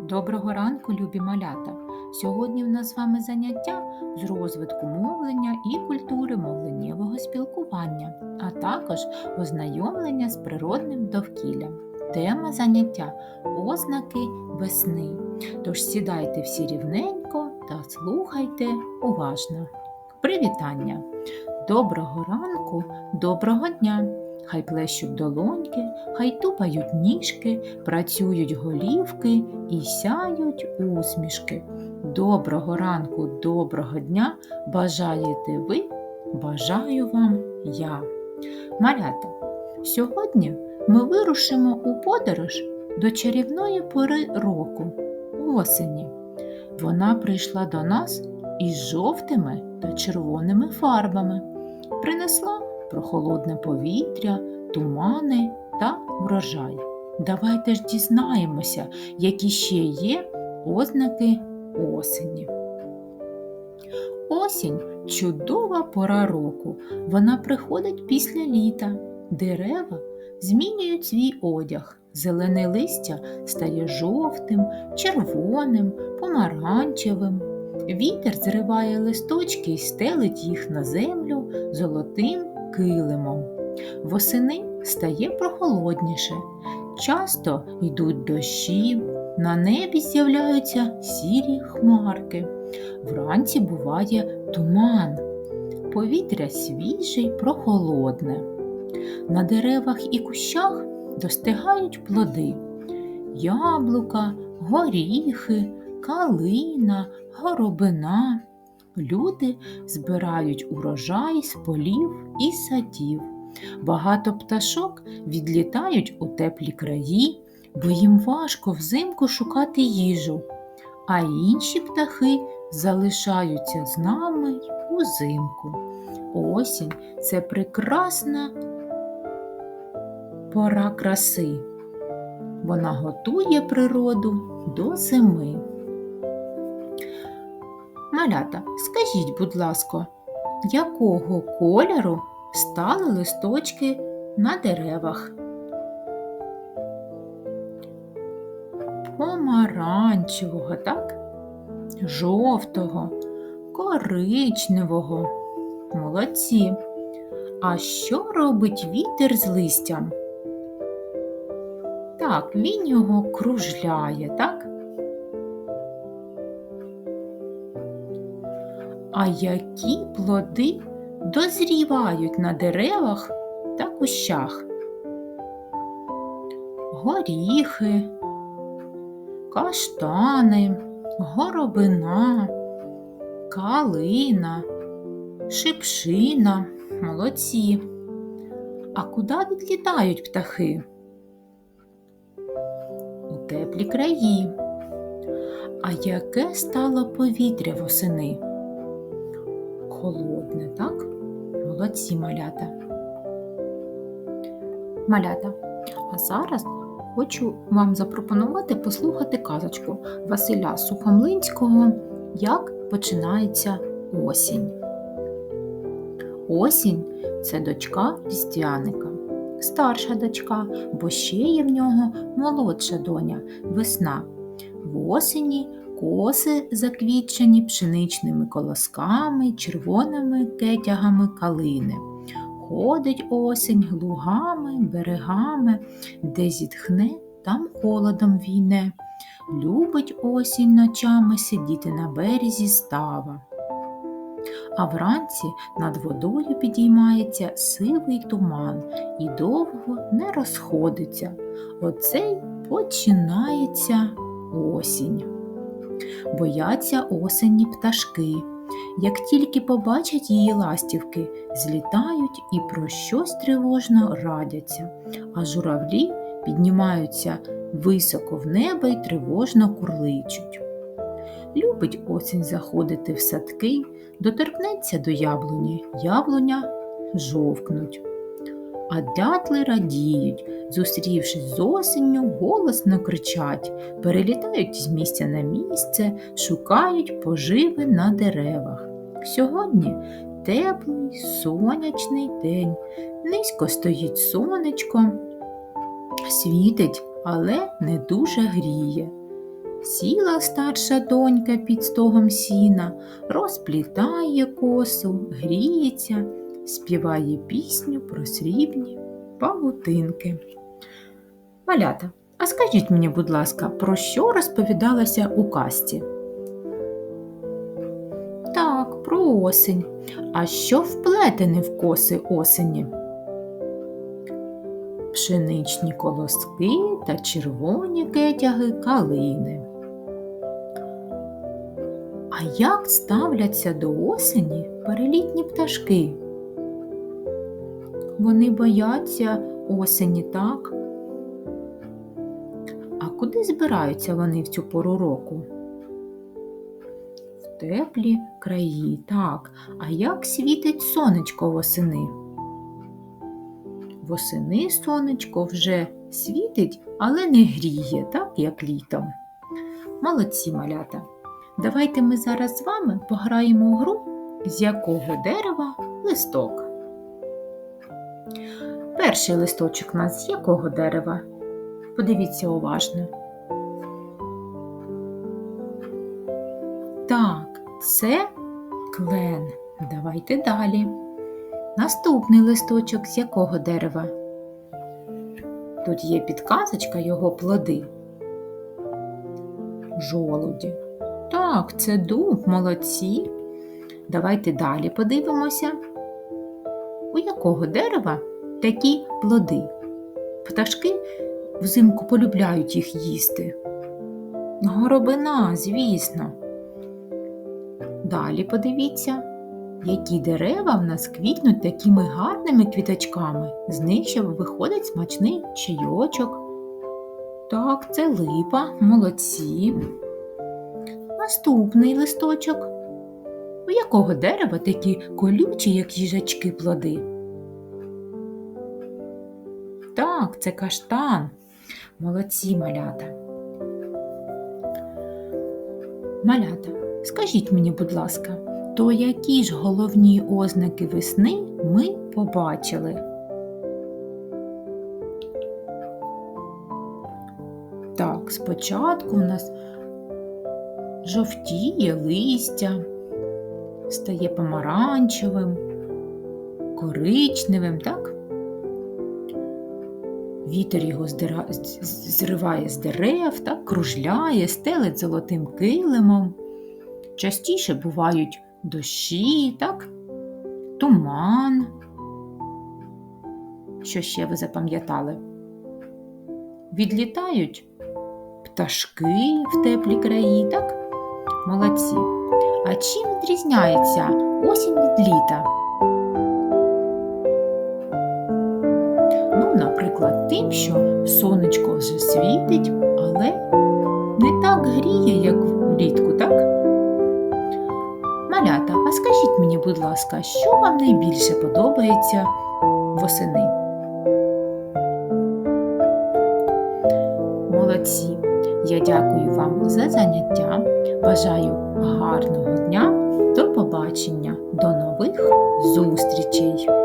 Доброго ранку, любі малята! Сьогодні в нас з вами заняття з розвитку мовлення і культури мовленнєвого спілкування, а також ознайомлення з природним довкіллям. Тема заняття ознаки весни. Тож сідайте всі рівненько та слухайте уважно. Привітання! Доброго ранку, доброго дня! Хай плещуть долоньки, хай тупають ніжки, працюють голівки і сяють усмішки. Доброго ранку, доброго дня бажаєте ви, бажаю вам я. Малята, сьогодні ми вирушимо у подорож до чарівної пори року осені. Вона прийшла до нас із жовтими та червоними фарбами, принесла прохолодне повітря, тумани та врожай. Давайте ж дізнаємося, які ще є ознаки осені. Осінь чудова пора року. Вона приходить після літа. Дерева змінюють свій одяг. Зелене листя стає жовтим, червоним, помаранчевим. Вітер зриває листочки і стелить їх на землю золотим килимом. Восени стає прохолодніше. Часто йдуть дощі, на небі з'являються сірі хмарки. Вранці буває туман, повітря свіже й прохолодне. На деревах і кущах достигають плоди яблука, горіхи, калина, горобина. Люди збирають урожай з полів і садів. Багато пташок відлітають у теплі краї, бо їм важко взимку шукати їжу, а інші птахи залишаються з нами узимку. Осінь це прекрасна пора краси. Вона готує природу до зими. Малята, скажіть, будь ласка, якого кольору стали листочки на деревах? Помаранчевого, так? Жовтого, коричневого. Молодці. А що робить вітер з листям? Так, він його кружляє, так? А які плоди дозрівають на деревах та кущах? Горіхи, каштани, горобина, калина, шипшина, молодці. А куди відлітають птахи? У теплі краї. А яке стало повітря восени? Холодне, так? Молодці малята. Малята. А зараз хочу вам запропонувати послухати казочку Василя Сухомлинського Як починається осінь. Осінь це дочка різдвяника, старша дочка, бо ще є в нього молодша доня весна. В осені коси заквітчені пшеничними колосками, червоними кетягами калини. Ходить осінь лугами, берегами, де зітхне, там холодом війне. Любить осінь ночами сидіти на березі става. А вранці над водою підіймається сивий туман і довго не розходиться. Оцей починається осінь бояться осені пташки. Як тільки побачать її ластівки, злітають і про щось тривожно радяться, а журавлі піднімаються високо в небо й тривожно курличуть. Любить осінь заходити в садки, доторкнеться до яблуні, яблуня жовкнуть. А дятли радіють, зустрівшись з осінню, голосно кричать, перелітають з місця на місце, шукають поживи на деревах. Сьогодні теплий сонячний день, низько стоїть сонечко, світить, але не дуже гріє. Сіла старша донька під стогом сіна, розплітає косу, гріється, співає пісню про срібні павутинки. Малята, а скажіть мені, будь ласка, про що розповідалося у казці? Так, про осень. А що вплетене в коси осені? Пшеничні колоски та червоні кетяги калини. А як ставляться до осені перелітні пташки? Вони бояться осені, так? А куди збираються вони в цю пору року? В теплі краї, так. А як світить сонечко восени? Восени сонечко вже світить, але не гріє, так як літом. Молодці малята. Давайте ми зараз з вами пограємо у гру, з якого дерева листок. Перший листочок у нас з якого дерева? Подивіться уважно. Так, це клен. Давайте далі. Наступний листочок з якого дерева? Тут є підказочка його плоди. Жолуді. Так, це дуб, молодці. Давайте далі подивимося. У якого дерева такі плоди? Пташки взимку полюбляють їх їсти. Горобина, звісно. Далі подивіться, які дерева в нас квітнуть такими гарними квіточками. З них ще виходить смачний чайочок. Так, це липа, молодці. Наступний листочок. У якого дерева такі колючі, як їжачки плоди? Так, це каштан. Молодці малята. Малята, скажіть мені, будь ласка, то які ж головні ознаки весни ми побачили? Так, спочатку у нас жовтіє листя, стає помаранчевим, коричневим, так? Вітер його здира... зриває з дерев, так, кружляє, стелить золотим килимом. Частіше бувають дощі, так? туман. Що ще ви запам'ятали? Відлітають пташки в теплі краї, так? Молодці. А чим відрізняється осінь від літа? Ну, наприклад, тим, що сонечко вже світить, але не так гріє, як влітку, так? Малята, а скажіть мені, будь ласка, що вам найбільше подобається восени? Молодці! Я дякую вам за заняття. Бажаю гарного дня. До побачення, до нових зустрічей!